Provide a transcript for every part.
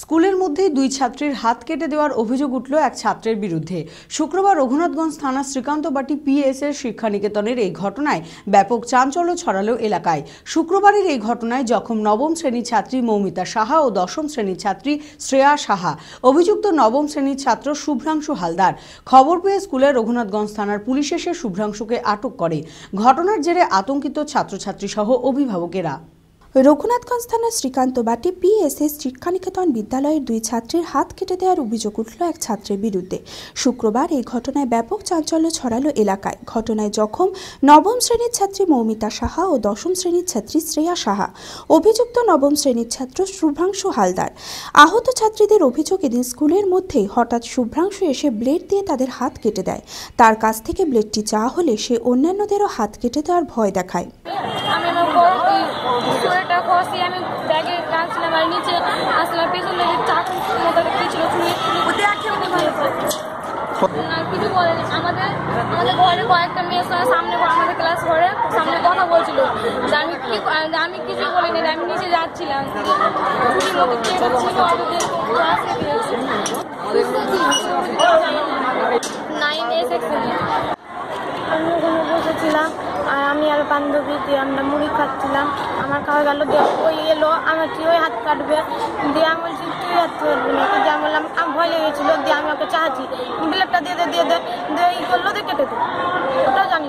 স্কুলের মধ্যেই দুই ছাত্রীর হাত কেটে দেওয়ার অভিযোগ উঠল এক ছাত্রের বিরুদ্ধে। শুক্রবার রঘুনাথগঞ্জ থানা শ্রীকান্তবাটি পিএস এর শিক্ষানিকেতনের এই ঘটনায় ব্যাপক চাঞ্চল্য ছড়ালো এলাকায়। শুক্রবারের এই ঘটনায় জখম নবম শ্রেণির ছাত্রী মৌমিতা সাহা ও দশম শ্রেণির ছাত্রী শ্রেয়া সাহা। অভিযুক্ত নবম শ্রেণির ছাত্র শুভ্রাংশু হালদার। খবর পেয়ে স্কুলের রঘুনাথগঞ্জ থানার পুলিশ এসে শুভ্রাংশুকে আটক করে। ঘটনার জেরে আতঙ্কিত ছাত্রছাত্রী সহ অভিভাবকেরা। রঘুনাথগঞ্জ থানার শ্রীকান্ত বাটি পিএসএস শিক্ষানিকেতন বিদ্যালয়ের দুই ছাত্রীর হাত কেটে দেওয়ার অভিযোগ উঠল এক ছাত্রের বিরুদ্ধে। শুক্রবার এই ঘটনায় ব্যাপক চাঞ্চল্য ছড়ালো এলাকায়। ঘটনায় জখম নবম শ্রেণির ছাত্রী মৌমিতা সাহা ও দশম শ্রেণির ছাত্রী শ্রেয়া সাহা। অভিযুক্ত নবম শ্রেণির ছাত্র শুভ্রাংশু হালদার। আহত ছাত্রীদের অভিযোগ এদিন স্কুলের মধ্যেই হঠাৎ শুভ্রাংশু এসে ব্লেড দিয়ে তাদের হাত কেটে দেয়। তার কাছ থেকে ব্লেডটি চাওয়া হলে সে অন্যান্যদেরও হাত কেটে দেওয়ার ভয় দেখায়। সোয়েটার খসি আমি ব্যাগে রাখছিলাম আর নিচে আসলাম পেছনে যে চাকু না কিছু বলেনি আমাদের আমাদের ঘরে কয়েকটা মেয়ের সঙ্গে সামনে আমাদের ক্লাস ঘরে সামনে কথা বলছিল যে আমি কি আমি কিছু বলিনি আমি নিচে যাচ্ছিলাম ছুটির মতো কেটে ছিল আমাদের ক্লাসে দিয়েছে নাইন এ সেকশনে আমি ওখানে বসেছিলাম আর আমি আর বান্ধবী, দিয়ে আমরা মুড়ি খাচ্ছিলাম। আমার খাওয়া গেল, দিয়ে ওই এলো, আমার কি ওই হাত কাটবে? দিয়ে আমি বলছি, তুই হাত কাটবি না দিয়ে আমি বললাম, আমি ভয় লেগেছিল, দিয়ে আমি ওকে চাচ্ছি ব্লেডটা দিয়ে দে দিয়ে দে, দিয়ে এই করল, দিয়ে কেটে দে ওটা জানি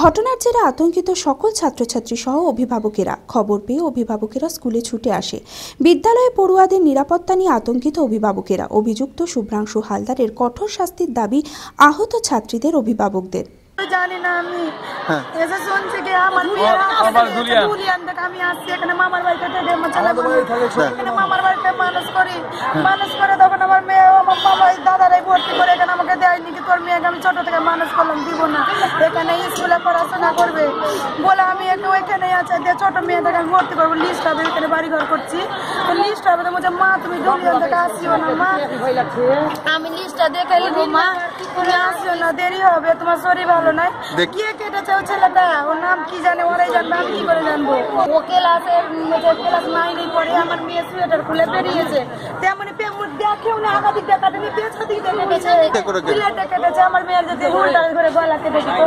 ঘটনার জেরে আতঙ্কিত সকল ছাত্রছাত্রী সহ অভিভাবকেরা খবর পেয়ে অভিভাবকেরা স্কুলে ছুটে আসে। বিদ্যালয়ে পড়ুয়াদের নিরাপত্তা নিয়ে আতঙ্কিত অভিভাবকেরা, অভিযুক্ত শুভ্রাংশু হালদারের কঠোর শাস্তির দাবি আহত ছাত্রীদের অভিভাবকদের। জানি না আমি। হ্যাঁ। এসে শুনছি কি আমার বিয়ের দুলিয়ান থেকে আমি আসছি এখানে মামার বাড়িতে থেকে এখানে মামার বাড়িতে মানুষ করি। মানুষ করে তখন আমার মেয়ে আমার মামা দাদারাই ভর্তি করে এখানে আমাকে দেয়নি কি তোর মেয়েকে আমি ছোট থেকে মানুষ করলাম দিব না। এখানে স্কুলে পড়াশোনা করবে। ওইখানেই আছে দিয়ে ছোট মেয়েটাকে আমি ভর্তি করব লিস্ট হবে এখানে বাড়ি ঘর করছি। তো লিস্ট হবে তো বলছে মা তুমি দুলিয়ান থেকে আসিও না মা। আমি লিস্টটা দেখে নিবো মা তুমি আসিও না দেরি হবে তোমার শরীর ভালো নাই। কে কেটেছে ও ছেলেটা ওর নাম কি জানে ওরাই জানবে আমি কি করে জানব? ও ক্লাসে ক্লাস নাইনে পড়ে আমার মেয়ে সোয়েটার খুলে বেরিয়েছে। তেমনি দেখেও না আগা দিক কাটেনি পেছন দিক দিয়ে কেটেছে। আমার মেয়ের যদি উল্টা করে গলা কেটে দিত।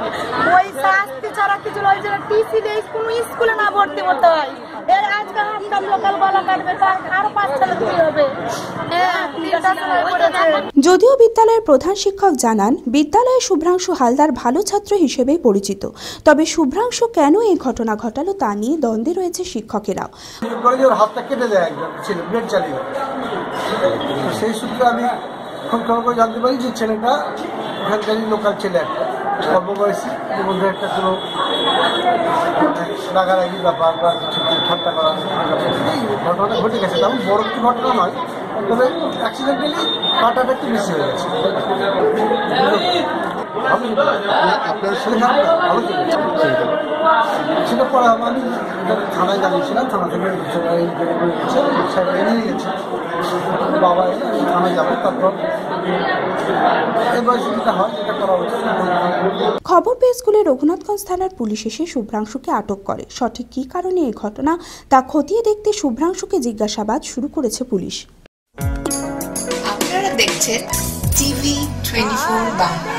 ওই শাস্তি ছাড়া কিছু নয় যে টিসি দিয়ে কোনো স্কুলে না ভর্তি করতে হয়। এর আজকে হাফটাম লোকাল গলা কাটবে তার আরও পাঁচ ছেলে হবে। হ্যাঁ যদিও বিদ্যালয়ের প্রধান শিক্ষক জানান বিদ্যালয়ে শুভ্রাংশু হালদার ভালো ছাত্র হিসেবেই পরিচিত। তবে শুভ্রাংশু কেন এই ঘটনা ঘটালো তা নিয়ে দ্বন্দ্বে রয়েছে শিক্ষকেরাও। করে যে ওর হাতটা কেটে দেয় একজন ছেলে ব্লেড চালিয়ে। সেই সূত্রে আমি খুব খবর করে জানতে পারি যে ছেলেটা ওখানকারই লোকাল ছেলে একটা। এর মধ্যে একটা কোনো রাগারাগি ব্যাপার বা ঠাট্টা করা ঘটনাটা ঘটে গেছে। তেমন বড় একটি ঘটনা নয়, তবে অ্যাক্সিডেন্টালি কাটাটা একটু বেশি হয়ে গেছে। আপনার সেটা ভালো সেটা পরে আমি থানায় জানিয়েছিলাম থানা থেকে সবাই বের করে দিচ্ছে সাহেব নিয়ে গেছে। বাবা এলে আমি থানায় যাব তারপর এবার যেটা হয় এটা করা উচিত খবর পেয়ে স্কুলের রঘুনাথগঞ্জ থানার পুলিশ এসে শুভ্রাংশুকে আটক করে। সঠিক কী কারণে এই ঘটনা তা খতিয়ে দেখতে শুভ্রাংশুকে জিজ্ঞাসাবাদ শুরু করেছে পুলিশ। আপনারা দেখছেন TV twenty four Bangla.